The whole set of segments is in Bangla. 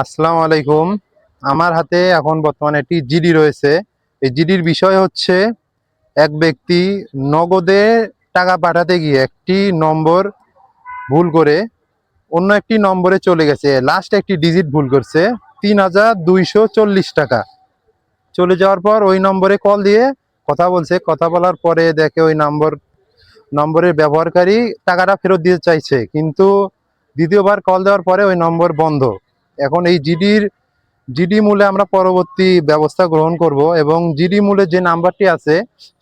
আসসালামু আলাইকুম। আমার হাতে এখন বর্তমানে একটি জিডি রয়েছে। এই জিডির বিষয় হচ্ছে, এক ব্যক্তি নগদে টাকা পাঠাতে গিয়ে একটি নম্বর ভুল করে অন্য একটি নম্বরে চলে গেছে। লাস্ট একটি ডিজিট ভুল করছে, তিন হাজার দুইশো চল্লিশ টাকা। চলে যাওয়ার পর ওই নম্বরে কল দিয়ে কথা বলছে। কথা বলার পরে দেখে ওই নম্বর, নম্বরের ব্যবহারকারী টাকাটা ফেরত দিতে চাইছে। কিন্তু দ্বিতীয়বার কল দেওয়ার পরে ওই নম্বর বন্ধ। এখন এই জিডির জিডি মূলে আমরা পরবর্তী ব্যবস্থা গ্রহণ করব এবং জিডি মূলে যে নাম্বারটি আছে,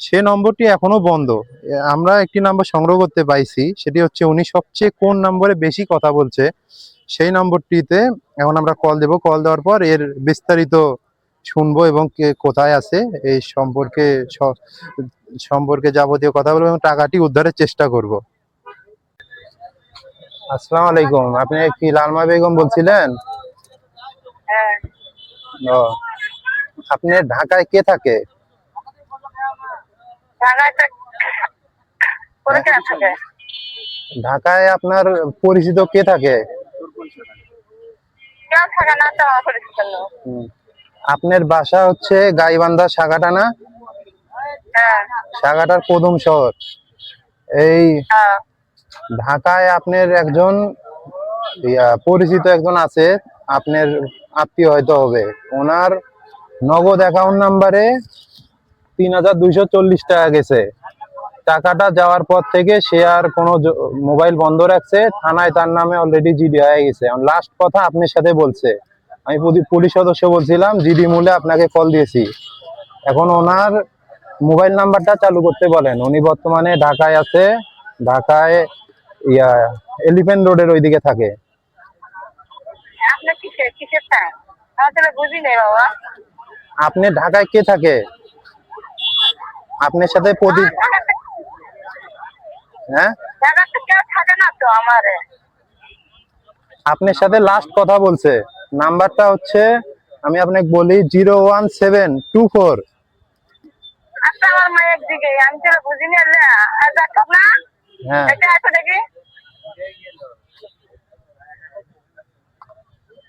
সে নম্বরটি এখনও বন্ধ। আমরা একটি নাম্বার সংগ্রহ করতে পাইছি, সেটি হচ্ছে উনি সবচেয়ে কোন নম্বরে বেশি কথা বলছে, সেই নম্বরটিতে এখন আমরা কল দেব। কল দেওয়ার পর এর বিস্তারিত শুনব এবং কে, কোথায় আছে, এই সম্পর্কে সম্পর্কে যাবতীয় কথা বলব এবং টাকাটি উদ্ধারের চেষ্টা করব। আসসালামু আলাইকুম, আপনি কি লালমা বেগম বলছিলেন? আপনি ঢাকায় কে থাকে? ঢাকায় কেনা থাকে? ঢাকায় আপনার পরিচিত কে থাকে? না। আপনার বাসা হচ্ছে গাইবান্ধা সাগাটানা হ্যাঁ। সাগাটার কদম শহর। এই হ্যাঁ। ঢাকায় আপনার একজন পরিচিত একজন আছে আপনার আত্মীয় হয়তো হবে। ওনার নগদ অ্যাকাউন্ট নাম্বারে তিন হাজার দুইশো চল্লিশ টাকা গেছে। টাকাটা যাওয়ার পর থেকে সে আর কোনো মোবাইল বন্ধ রাখছে। থানায় তার নামে অলরেডি জিডি হয়ে গেছে। লাস্ট কথা আপনার সাথে বলছে। আমি পুলি- পুলিশ সদস্য বলছিলাম জিডি মূলে আপনাকে কল দিয়েছি। এখন ওনার মোবাইল নাম্বারটা চালু করতে বলেন। উনি বর্তমানে ঢাকায় আছে। ঢাকায় ইয়া এলিফেন্ট রোডের ওইদিকে থাকে। আপনি ঢাকায় কে থাকে? আপনার সাথে প্রতি হ্যাঁ? আপনার সাথে লাস্ট কথা বলছে। নাম্বারটা হচ্ছে আমি আপনাকে বলি zero one seven two four. আচ্ছা না? হ্যাঁ এটা আছে দেখি এটা নাম এবার আমার কি কি নাম কয় আমার তাহলে বুঝি নি শুনতে কি কয়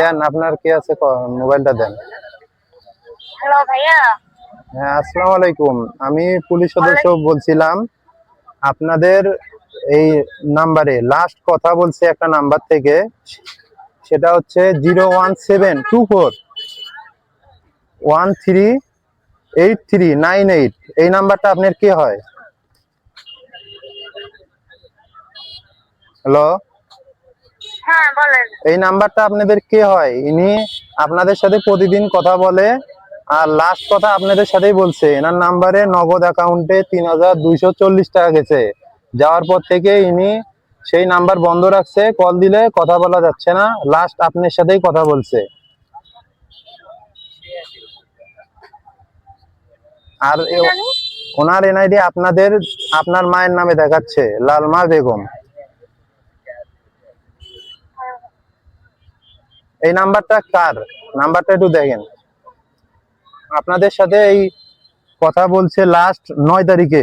দেন আপনার কে আছে মোবাইলটা দেন। হ্যালো ভাইয়া। হ্যাঁ আসসালামু আলাইকুম। আমি পুলিশ সদস্য বলছিলাম আপনাদের এই নাম্বারে লাস্ট কথা বলছে একটা নাম্বার থেকে সেটা হচ্ছে zero one seven two four one three eight three nine eight. এই নাম্বারটা আপনার কে হয়? হ্যালো? হ্যাঁ বলেন। এই নাম্বারটা আপনাদের কে হয়? ইনি আপনাদের সাথে প্রতিদিন কথা বলে আর লাস্ট কথা আপনাদের সাথেই বলছে। এনার নাম্বারে নগদ অ্যাকাউন্টে তিন হাজার দুইশো চল্লিশ টাকা গেছে। যাওয়ার পর থেকে ইনি সেই নাম্বার বন্ধ রাখছে কল দিলে কথা বলা যাচ্ছে না লাস্ট আপনার সাথেই কথা বলছে। আর ওনার এনআইডি আপনাদের আপনার মায়ের নামে দেখাচ্ছে লালমা বেগম। এই নাম্বারটা কার? নাম্বারটা একটু দেখেন। আপনাদের সাথে এই কথা বলছে লাস্ট নয় তারিখে।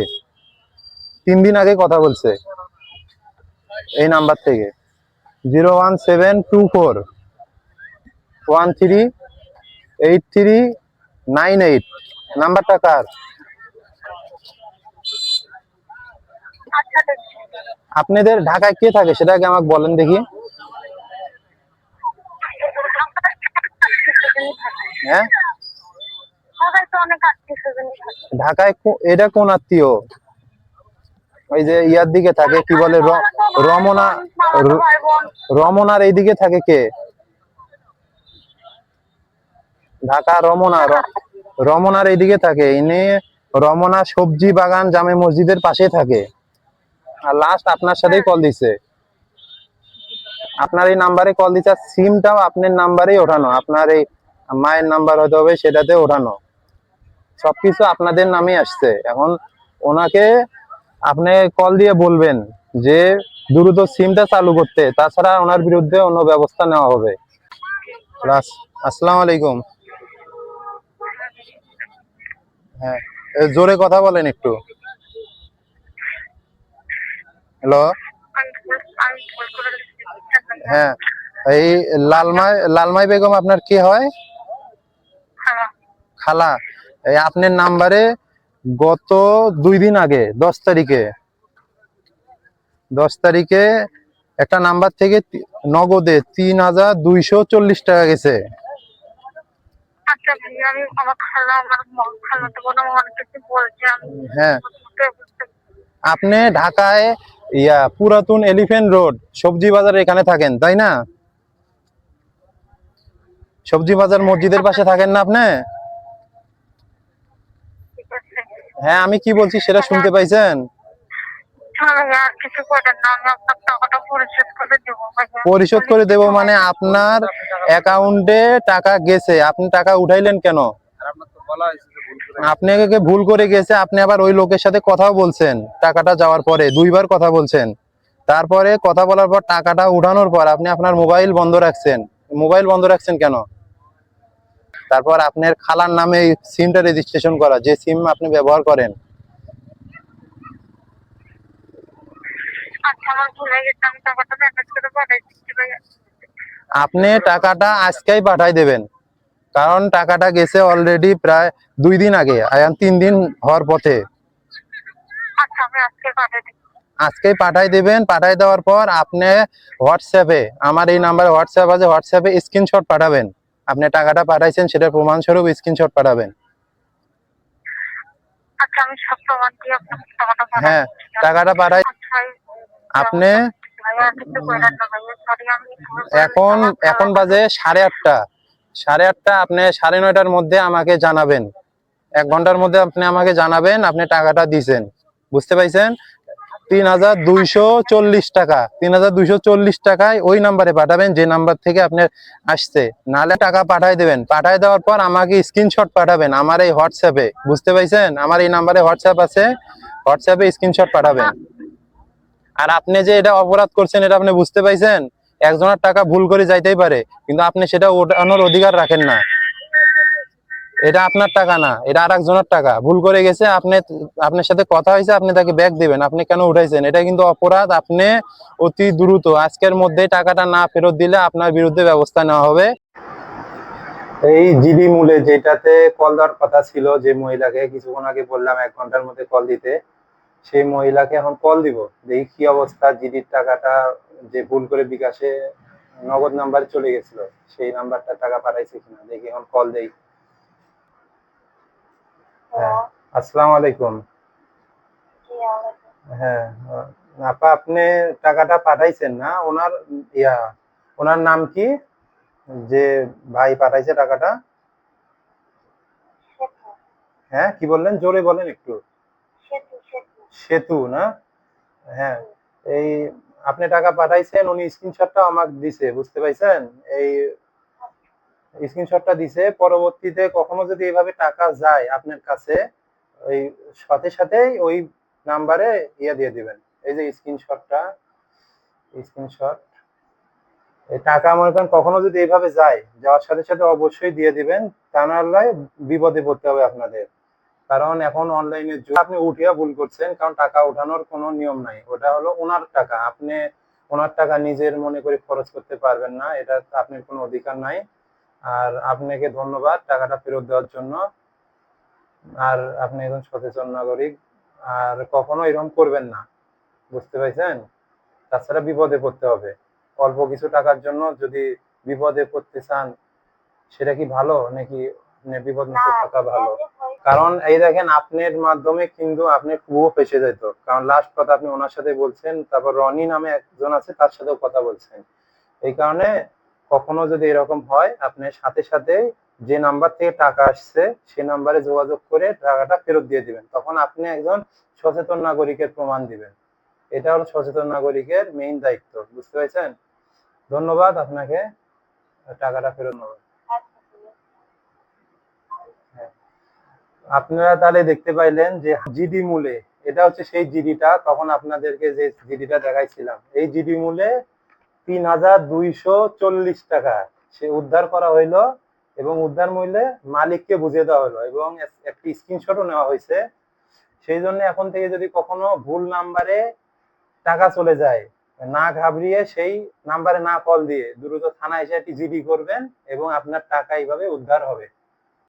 তিন দিন আগে কথা বলছে এই নাম্বার থেকে। Zero one seven two four, one three, eight three, nine eight. নাম্বারটা কার? আপনাদের ঢাকায় কে থাকে সেটাকে আমাকে বলেন দেখি। হ্যাঁ? ঢাকায় এটা কোন আত্মীয়? ওই যে ইয়ার দিকে থাকে কি বলে রমনা রমনার এইদিকে থাকে কে? ঢাকা রমনা রমনার এইদিকে থাকে। ইনি রমনা সবজি বাগান জামে মসজিদের পাশে থাকে। আর লাস্ট আপনার সাথেই কল দিছে। আপনার এই নাম্বারে কল দিচ্ছে সিমটাও আপনার নাম্বারেই ওঠানো। আপনার এই মায়ের নাম্বার হতে হবে, সেটাতে ওঠানো। সবকিছু আপনাদের নামেই আসছে। এখন ওনাকে আপনি কল দিয়ে বলবেন যে দ্রুত সিমটা চালু করতে। তাছাড়া ওনার বিরুদ্ধে অন্য ব্যবস্থা নেওয়া হবে। আসসালামু আলাইকুম। হ্যাঁ জোরে কথা বলেন একটু। হ্যালো। হ্যাঁ এই লালমাই লালমাই বেগম আপনার কি হ্যাঁ? খালা আপনার নাম্বারে গত দুই দিন আগে দশ তারিখে দশ তারিখে একটা নাম্বার থেকে নগদে তিন হাজার দুইশো চল্লিশ টাকা গেছে। আচ্ছা হ্যাঁ। আপনি ঢাকায় ইয়া পুরাতন এলিফেন্ট রোড সবজি বাজার এখানে থাকেন তাই না? সবজি বাজার মসজিদের পাশে থাকেন না আপনি ঠিক আছে হ্যাঁ আমি কি বলছি সেটা শুনতে পাইছেন? হ্যাঁ পরিশোধ করে দেব। মানে আপনার অ্যাকাউন্টে টাকা গেছে। আপনি টাকা উঠাইলেন কেন? আপনাকে ভুল করে গেছে আপনি আবার ওই লোকের সাথে কথাও বলছেন। টাকাটা যাওয়ার পরে দুইবার কথা বলছেন। তারপরে কথা বলার পর টাকাটা উঠানোর পর আপনি আপনার মোবাইল বন্ধ রাখছেন। মোবাইল বন্ধ রাখছেন কেন? তারপর আপনার খালার নামে সিমটা রেজিস্ট্রেশন করা যে সিম আপনি ব্যবহার করেন। আচ্ছা আপনি টাকাটা আজকেই পাঠাই দেবেন কারণ টাকাটা গেছে অলরেডি প্রায় দুই দিন আগে এখন তিন দিন হওয়ার পথে। আচ্ছা আজকে আজকেই পাঠাই দেবেন পাঠাই দেওয়ার পর আপনি হোয়াটসঅ্যাপে আমার এই নাম্বারে হোয়াটসঅ্যাপ আছে হোয়াটসঅ্যাপে স্ক্রিনশট পাঠাবেন। আপনি টাকাটা পাঠাইছেন সেটা প্রমাণস্বরূপ স্ক্রিনশট পাঠাবেন। আচ্ছা হ্যাঁ টাকাটা পাঠাই আচ্ছা, আপনি এখন এখন বাজে সাড়ে আটটা। সাড়ে আটটা আপনি সাড়ে নয়টার মধ্যে আমাকে জানাবেন। এক ঘণ্টার মধ্যে আপনি আমাকে জানাবেন আপনি টাকাটা দিছেন। বুঝতে পাইছেন? তিন হাজার দুইশো চল্লিশ টাকা। তিন হাজার দুইশো চল্লিশ টাকায় ওই নাম্বারে পাঠাবেন, যে নাম্বার থেকে আপনার আসছে। নাহলে টাকা পাঠাই দেবেন। পাঠাই দেওয়ার পর আমাকে স্ক্রিনশট পাঠাবেন আমার এই হোয়াটসঅ্যাপে। বুঝতে পাইছেন? আমার এই নাম্বারে হোয়াটসঅ্যাপ আছে। হোয়াটসঅ্যাপে স্ক্রিনশট পাঠাবেন। আর আপনি যে এটা অপরাধ করছেন, এটা আপনি বুঝতে পাইছেন? একজনের টাকা ভুল করে যাইতেই পারে, কিন্তু আপনি সেটা ওঠানোর অধিকার রাখেন না। এটা আপনার টাকা না, এটা আর একজনের টাকা। ভুল করে গেছে, আপনি, আপনার সাথে কথা হয়েছে, আপনি তাকে ব্যাগ দিবেন। আপনি কেন উঠাইছেন? এটা কিন্তু অপরাধ, আপনি অতি দ্রুত। আজকের মধ্যে টাকাটা না ফেরত দিলে আপনার বিরুদ্ধে ব্যবস্থা নেওয়া হবে। এই জিডি মূলে যেটাতে কল দেওয়ার কথা ছিল, যে মহিলাকে কিছুক্ষণ আগে বললাম, এক ঘণ্টার মধ্যে কল দিতে, সেই মহিলাকে এখন কল দিব। দেখি কি অবস্থা, জিডির টাকাটা যে ভুল করে বিকাশে নগদ নাম্বার চলে গেছিল, সেই নাম্বারটা টাকা পাঠাইছে কিনা, দেখি এখন কল দেই। হ্যাঁ আসসালামু আলাইকুম। হ্যাঁ আপা আপনি টাকাটা পাঠাইছেন না? ওনার ইয়া ওনার নাম কি? যে ভাই পাঠাইছে টাকাটা? হ্যাঁ কি বললেন? জোরে বলেন একটু। সেতু না? হ্যাঁ এই আপনি টাকা পাঠাইছেন উনি স্ক্রিনশটটা আমাকে দিছে বুঝতে পাইছেন? এই স্ক্রিনশটটা দিছে, পরবর্তীতে কখনো যদি এইভাবে টাকা যায় আপনার কাছে, ওই সাথে সাথেই ওই নাম্বারে ইয়ে দিয়ে দিবেন। এই যে স্ক্রিনশটটা, স্ক্রিনশট। টাকা মনে করেন কখনো যদি এইভাবে যায়, যাওয়ার সাথে সাথে অবশ্যই দিয়ে দিবেন, তা নাহলে বিপদে পড়তে হবে আপনাদের। কারণ এখন অনলাইনে আপনি উঠিয়া ভুল করছেন, কারণ টাকা ওঠানোর কোনো নিয়ম নাই। ওটা হলো ওনার টাকা। আপনি ওনার টাকা নিজের মনে করে খরচ করতে পারবেন না, এটা আপনার কোনো অধিকার নাই। আর আপনাকে ধন্যবাদ টাকাটা ফেরত দেওয়ার জন্য। আর আপনি একজন সচেতন নাগরিক আর কখনো এরকম করবেন না। বুঝতে পারছেন তাছাড়া বিপদে পড়তে হবে। অল্প কিছু টাকার জন্য যদি বিপদে পড়তে চান সেটা কি ভালো? নাকি বিপদ মুক্ত থাকা ভালো? কারণ এই দেখেন আপনার মাধ্যমে কিন্তু আপনি পুরো ফেসে যেত। কারণ লাস্ট কথা আপনি ওনার সাথে বলছেন তারপর রনি নামে একজন আছে তার সাথেও কথা বলছেন। এই কারণে কখনো যদি এরকম হয়, আপনি সাথে সাথে যে নাম্বার থেকে টাকা আসছে, সে নাম্বারে যোগাযোগ করে টাকাটা ফেরত দিয়ে দিবেন। তখন আপনি একজন সচেতন নাগরিকের প্রমাণ দিবেন। এটা হলো সচেতন নাগরিকের মেইন দায়িত্ব, বুঝতে পেরেছেন? ধন্যবাদ, আপনাকে টাকাটা ফেরত নেবেন আপনারা তাহলে দেখতে পাইলেন যে জিডি মূলে, এটা হচ্ছে সেই জিডিটা তখন আপনাদেরকে যে জিডিটা দেখাইছিলাম, এই জিডি মূলে তিন হাজার দুইশো চল্লিশ টাকা। সে উদ্ধার করা হইল এবং উদ্ধার মূল্যে মালিককে বুঝিয়ে দেওয়া হলো এবং একটি স্ক্রিনশটও নেওয়া হয়েছে সেই জন্য এখন থেকে যদি কখনো ভুল নাম্বারে টাকা চলে যায়, না ঘাবড়িয়ে সেই নাম্বারে না কল দিয়ে দ্রুত থানায় এসে একটি জিডি করবেন এবং আপনার টাকা এইভাবে উদ্ধার হবে।